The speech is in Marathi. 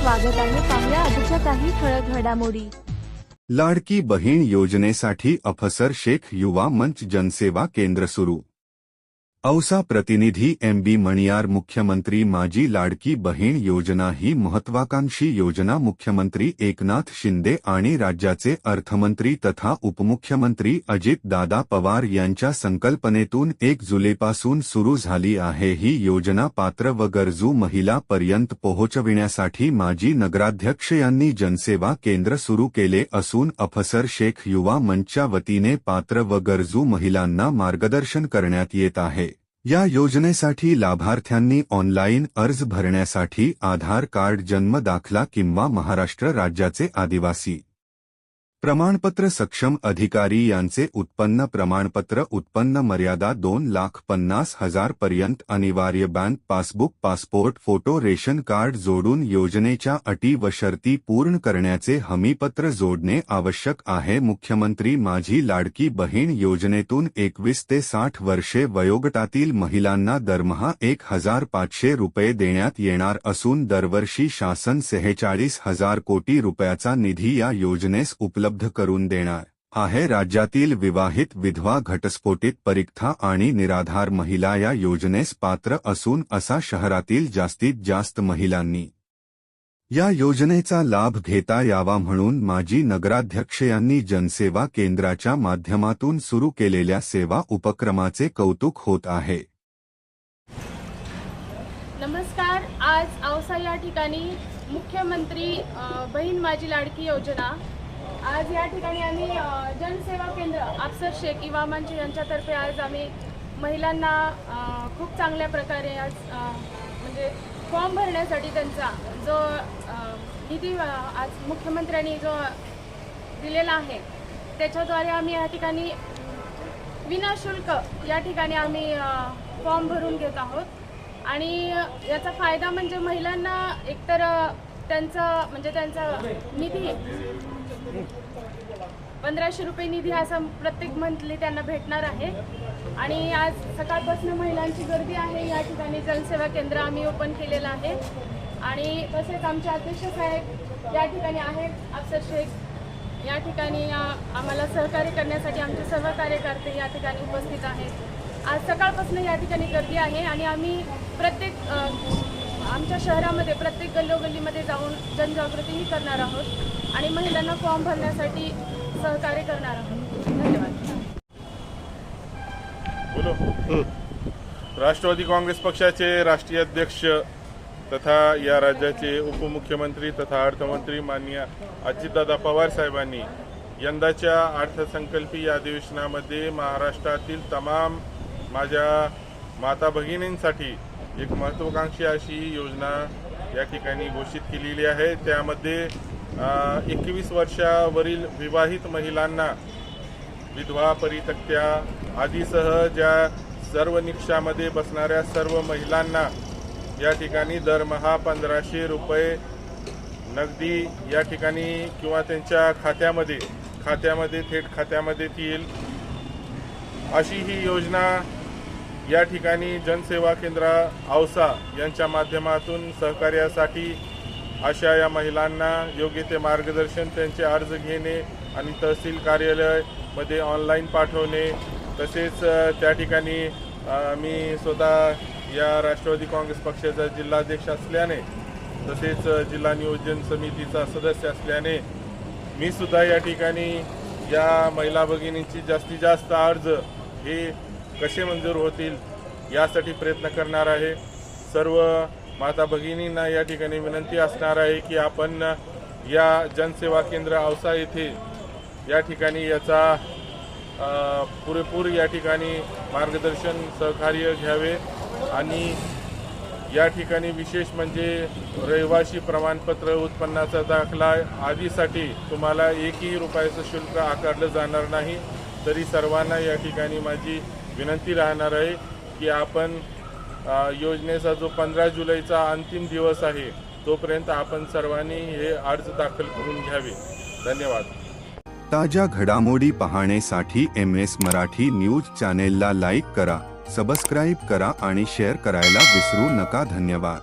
स्वागत आहे पाहुया आजच्या काही ठळक घडामोडी. लाडकी बहीण योजनेसाठी अफसर शेख युवा मंच जनसेवा केंद्र सुरू. औसा प्रतिनिधी एम बी मणियार मुख्यमंत्री माझी लाडकी बहीण योजना ही महत्वाकांक्षी योजना. मुख्यमंत्री एकनाथ शिंदे आणि राज्याचे अर्थमंत्री तथा उपमुख्यमंत्री अजित दादा पवार यांच्या संकल्पनेतून एक जुलैपासून सुरू झाली आहे. ही योजना पात्र व गरजू महिलापर्यंत पोहोचविण्यासाठी माजी नगराध्यक्ष यांनी जनसेवा केंद्र सुरू केले असून अफसर शेख युवा मंचच्या वतीने पात्र व गरजू महिलांना मार्गदर्शन करण्यात येत आहे. या योजनेसाठी लाभार्थ्यांनी ऑनलाईन अर्ज भरण्यासाठी आधार कार्ड जन्म दाखला किंवा महाराष्ट्र राज्याचे आदिवासी. प्रमाणपत्र सक्षम अधिकारी यांचे उत्पन्न प्रमाणपत्र उत्पन्न मर्यादा दोन लाख पन्नास हजार पर्यंत अनिवार्य bank passbook passport photo ration card जोडून योजनेच्या अटी व शर्ती पूर्ण करण्याचे हमीपत्र जोडणे आवश्यक आहे. मुख्यमंत्री माझी लाडकी बहीण योजनेतून एकवीस ते साठ वर्षे वयोगटातील महिलांना दरमहा एक हजार पाचशे रुपये देण्यात येणार असून दरवर्षी शासन सेहेचाळीस हजार कोटी रुपयाचा निधी या योजनेस उपलब्ध करून देणार. आहे राज्यातील विवाहित विधवा घटस्फोटित परीक्षा आणि निराधार महिला या योजनेस पात्र असून असा शहरातील जास्तीत जास्त महिलांनी. या योजनेचा लाभ घेता यावा म्हणून माजी नगराध्यक्ष यांनी जनसेवा केंद्राच्या माध्यमातून सुरू केलेल्या सेवा उपक्रमाचे कौतुक होत आहे. नमस्कार आज औसा या ठिकाणी मुख्यमंत्री बहीण माझी लाडकी योजना आज या ठिकाणी आम्ही जनसेवा केंद्र अफसर शेख इवामांची यांच्यातर्फे आज आम्ही महिलांना खूप चांगल्या प्रकारे आज म्हणजे फॉर्म भरण्यासाठी त्यांचा जो निधी आज मुख्यमंत्र्यांनी जो दिलेला आहे त्याच्याद्वारे आम्ही या ठिकाणी विनाशुल्क या ठिकाणी आम्ही फॉर्म भरून घेत आहोत. आणि याचा फायदा म्हणजे महिलांना एकतर त्यांचा म्हणजे त्यांचा निधी पंधराशे रुपये निधी असा प्रत्येक मंथली त्यांना भेटणार आहे. आणि आज सकाळपासून महिलांची गर्दी आहे. या ठिकाणी जनसेवा केंद्र आम्ही ओपन केलेलं आहे. आणि तसेच आमचे अध्यक्ष साहेब या ठिकाणी आहेत. अफसर शेख या ठिकाणी आम्हाला सहकार्य करण्यासाठी आमचे सर्व कार्यकर्ते या ठिकाणी उपस्थित आहेत. आज सकाळपासून या ठिकाणी गर्दी आहे आणि आम्ही प्रत्येक आमच्या शहरामध्ये प्रत्येक गल्लोगल्लीमध्ये जाऊन जनजागृतीही करणार आहोत आणि महिलांना फॉर्म भरण्यासाठी सहकार्य करणार आहोत. धन्यवाद. राष्ट्रवादी काँग्रेस पक्षाचे राष्ट्रीय अध्यक्ष तथा या राज्याचे उपमुख्यमंत्री तथा अर्थमंत्री माननीय अजितदादा पवार साहेबांनी यंदाच्या अर्थसंकल्पीय अधिवेशनामध्ये महाराष्ट्रातील तमाम माझ्या माता भगिनींसाठी एक महत्त्वाकांक्षी अशी योजना या ठिकाणी घोषित केलेली आहे. त्यामध्ये एकवीस वर्षावरील विवाहित महिलांना विधवा परितक्त्या आदीसह ज्या सर्व निकषामध्ये बसणाऱ्या सर्व महिलांना या ठिकाणी दरमहा पंधराशे रुपये नगदी या ठिकाणी किंवा त्यांच्या खात्यामध्ये खात्यामध्ये थेट खात्यामध्ये ती येईल. अशी ही योजना या ठिकाणी जनसेवा केंद्र औसा यांच्या माध्यमातून सहकार्यासाठी अशा या महिलांना योग्य ते मार्गदर्शन त्यांचे अर्ज घेणे आणि तहसील कार्यालयमध्ये ऑनलाईन पाठवणे. तसेच त्या ठिकाणी मी स्वतः या राष्ट्रवादी काँग्रेस पक्षाचा जिल्हाध्यक्ष असल्याने तसेच जिल्हा नियोजन समितीचा सदस्य असल्याने मी सुद्धा या ठिकाणी या महिला भगिनींची जास्तीत जास्त अर्ज हे कसे मंजूर होतील यासाठी प्रयत्न करणार आहे. सर्व माता भगिनींना या ठिकाणी विनंती असणार आहे की आपण या जनसेवा केंद्र औसा येथे या ठिकाणी याचा पुरेपूर या ठिकाणी मार्गदर्शन सहकार्य घ्यावे आणि या ठिकाणी विशेष म्हणजे रहिवासी प्रमाणपत्र उत्पन्नाचा दाखला आदीसाठी तुम्हाला एकही रुपयाचं शुल्क आकारलं जाणार नाही. तरी सर्वांना या ठिकाणी माझी विनंती राहणार आहे की आपण योजनेचा जो पंधरा जुलैचा अंतिम दिवस आहे तोपर्यंत आपण सर्वांनी हे अर्ज दाखल करून घ्यावे. धन्यवाद. ताज्या घडामोडी पाहण्यासाठी एम एस मराठी न्यूज चॅनेलला लाईक करा सबस्क्राईब करा आणि शेअर करायला विसरू नका. धन्यवाद.